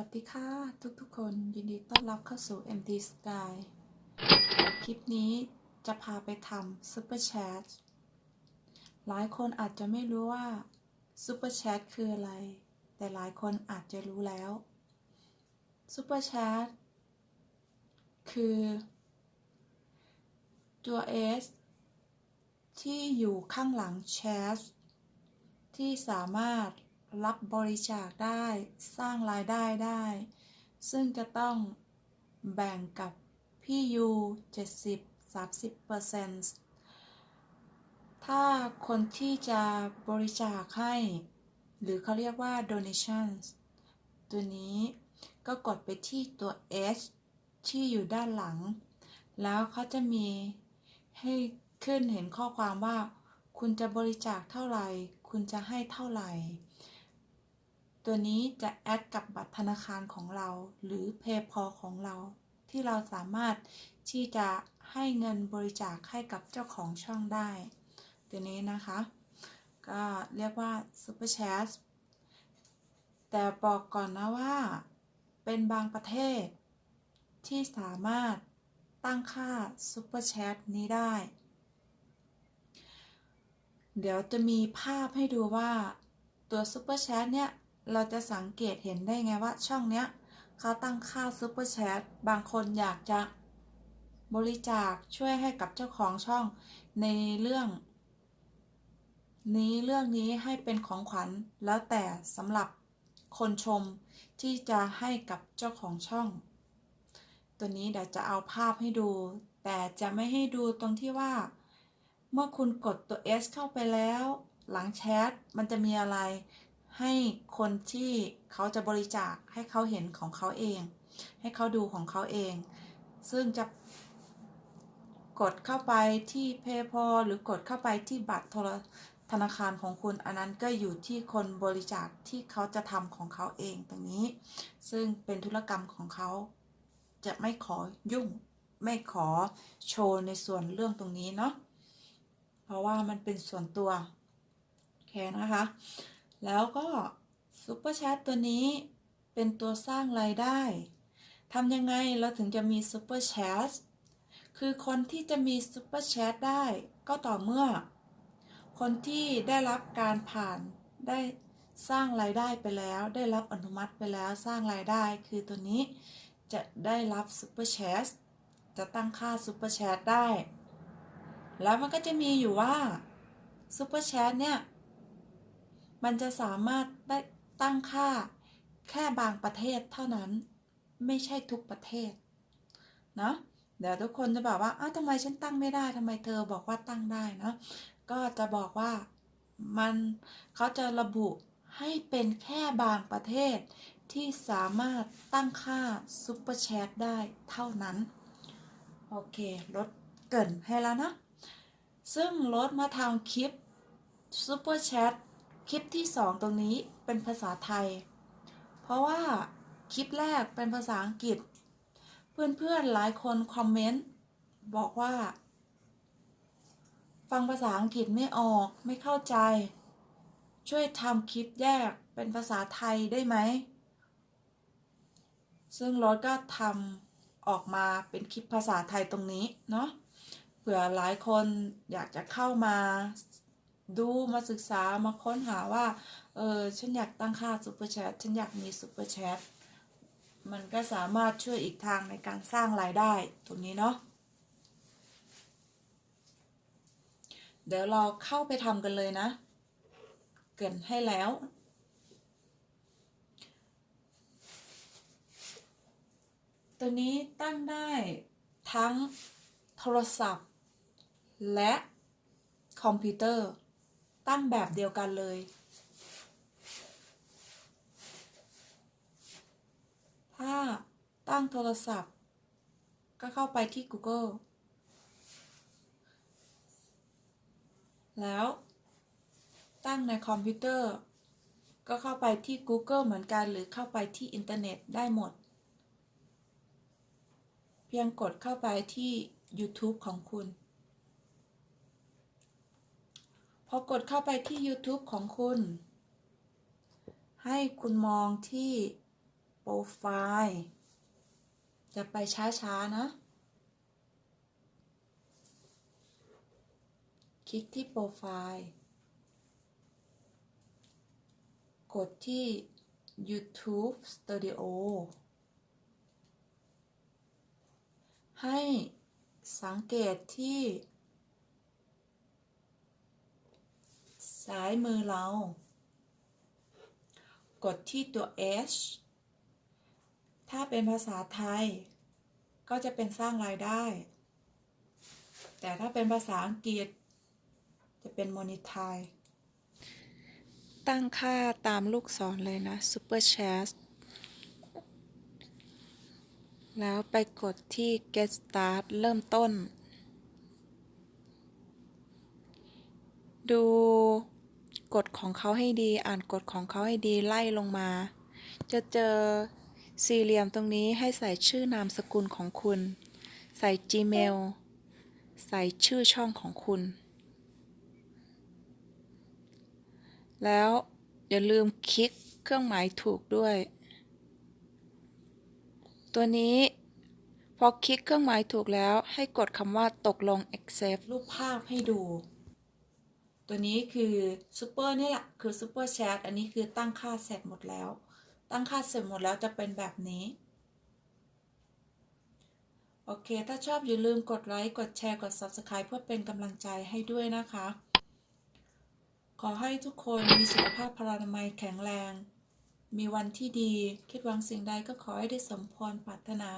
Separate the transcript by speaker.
Speaker 1: วัสดีค่ะทุกๆคนยินดีต้อนรับเข้าสู่ MT Sky คลิปนี้จะพาไปทำ Super Chat หลายคนอาจจะไม่รู้ว่า Super Chat คืออะไร แต่หลายคนอาจจะรู้แล้ว Super Chat คือตัว S ที่อยู่ข้างหลังแชทที่สามารถ รับบริจาคได้สร้างรายได้ได้ ซึ่งจะต้องแบ่งกับพี่ยู70 30เปอร์เซ็นต์ถ้าคนที่จะบริจาคให้ หรือเขาเรียกว่า donations ตัวนี้ก็กดไปที่ตัว H ที่อยู่ด้านหลัง แล้วเขาจะมีให้ขึ้นเห็นข้อความว่า คุณจะบริจาคเท่าไหร่ คุณจะให้เท่าไหร่ ตัวนี้จะแอดกับบัตรธนาคารของเรา หรือ PayPal ของเรา ที่เราสามารถที่จะให้เงินบริจาคให้กับเจ้าของช่องได้ ตัวนี้นะคะ ก็เรียกว่า Super Chat แต่บอกก่อนนะว่า เป็นบางประเทศ ที่สามารถตั้งค่า Super Chat นี้ได้ เดี๋ยวจะมีภาพให้ดูว่าตัว Super Chat เนี่ย เราจะสังเกตเห็นได้ไงว่าช่องเนี้ยเขาตั้งค่า Super Chat บางคนอยากจะบริจาคช่วยให้กับเจ้าของช่องในเรื่อง นี้เรื่องนี้ให้เป็นของขวัญแล้วแต่สำหรับคนชมที่จะให้กับเจ้าของช่อง ตัวนี้เดี๋ยวจะเอาภาพให้ดู แต่จะไม่ให้ดูตรงที่ว่า เมื่อคุณกดตัว S เข้าไปแล้ว หลังแชทมันจะมีอะไร ให้คนที่เขาจะบริจาคให้เขาเห็นของเขาเอง ให้เขาดูของเขาเอง ซึ่งจะกดเข้าไปที่ PayPal หรือกดเข้าไปที่บัตรโทรธนาคารของคุณอันนั้นก็อยู่ที่คนบริจาคที่เขาจะทำของเขาเองตรงนี้ ซึ่งเป็นธุรกรรมของเขา จะไม่ขอยุ่ง ไม่ขอโชว์ในส่วนเรื่องตรงนี้เนาะเพราะว่ามันเป็นส่วนตัว โอเคนะคะ แล้วก็ซุปเปอร์แชทตัวนี้เป็นตัวสร้างรายได้ทำยังไงเราถึงจะมีซุปเปอร์แชทคือคนที่จะมีซุปเปอร์แชทได้ก็ต่อเมื่อ คนที่ได้รับการผ่านได้สร้างรายได้ไปแล้ว ได้รับอนุมัติไปแล้วสร้างรายได้ คือตัวนี้จะได้รับซุปเปอร์แชทจะตั้งค่าซุปเปอร์แชทได้ แล้วมันก็จะมีอยู่ว่าซุปเปอร์แชทเนี่ย มันจะสามารถได้ตั้งค่าแค่บางประเทศเท่านั้น ไม่ใช่ทุกประเทศ เนาะเดี๋ยวทุกคนจะบอกว่า อ้าวทำไมฉันตั้งไม่ได้ทำไมเธอบอกว่าตั้งได้เนาะ ก็จะบอกว่ามันเขาจะระบุให้เป็นแค่บางประเทศที่สามารถตั้งค่าซุปเปอร์แชทได้เท่านั้น โอเคลดเกินให้แล้วนะ ซึ่งรถมาทำคลิปซูเปอร์แชท คลิปที่ 2 ตรงนี้เป็นภาษาไทย เพราะว่าคลิปแรกเป็นภาษาอังกฤษ เพื่อนๆหลายคนคอมเมนต์บอกว่า ฟังภาษาอังกฤษไม่ออกไม่เข้าใจ ช่วยทำคลิปแยกเป็นภาษาไทยได้ไหม ซึ่งรถก็ทำออกมาเป็นคลิปภาษาไทยตรงนี้เนาะเผื่อหลายคนอยากจะเข้ามา ดูมาศึกษามาค้นหาว่า เออฉันอยากตั้งค่าซุปเปอร์แชทฉันอยากมีซุปเปอร์แชทมันก็สามารถช่วยอีกทางในการสร้างรายได้ตรงนี้เนาะเดี๋ยวเราเข้าไปทำกันเลยนะ เกินให้แล้ว ตัวนี้ตั้งได้ทั้งโทรศัพท์ และคอมพิวเตอร์ ตั้งแบบเดียวกันเลย ถ้าตั้งโทรศัพท์ ก็เข้าไปที่ Google แล้ว ตั้งในคอมพิวเตอร์ ก็เข้าไปที่ Google เหมือนกัน หรือเข้าไปที่อินเทอร์เน็ตได้หมด เพียงกดเข้าไปที่ YouTube ของคุณ พอกดเข้าไปที่ YouTube ของคุณ ให้คุณมองที่โปรไฟล์จะไปช้าๆนะ คลิกที่โปรไฟล์ กดที่ YouTube Studio ให้สังเกตที่ ซ้ายมือเรา กดที่ตัว H ถ้าเป็นภาษาไทย ก็จะเป็นสร้างรายได้ แต่ถ้าเป็นภาษาอังกฤษ จะเป็น monetize ตั้งค่าตามลูกศรเลยนะ Super Chat แล้วไปกดที่ Get Start เริ่มต้น ดู กฎของเขาให้ดี อ่านกฎของเขาให้ดีไล่ลงมา จะเจอสี่เหลี่ยมตรงนี้ให้ใส่ชื่อนามสกุลของคุณ ใส่ Gmail ใส่ชื่อช่องของคุณ แล้วอย่าลืมคลิกเครื่องหมายถูกด้วย ตัวนี้พอคลิกเครื่องหมายถูกแล้วให้กดคำว่าตกลง accept รูปภาพให้ดู ตัวนี้คือซูเปอร์นี่แหละคือซูเปอร์แชทอันนี้คือตั้งค่าเสร็จหมดแล้ว ตั้งค่าเสร็จหมดแล้วจะเป็นแบบนี้ โอเค ถ้าชอบอย่าลืมกดไลค์ กดแชร์ กด Subscribe เพื่อเป็นกำลังใจให้ด้วยนะคะ ขอให้ทุกคนมีสุขภาพพลานามัยแข็งแรง มีวันที่ดี คิดหวังสิ่งใดก็ขอให้ได้สมพรปรารถนา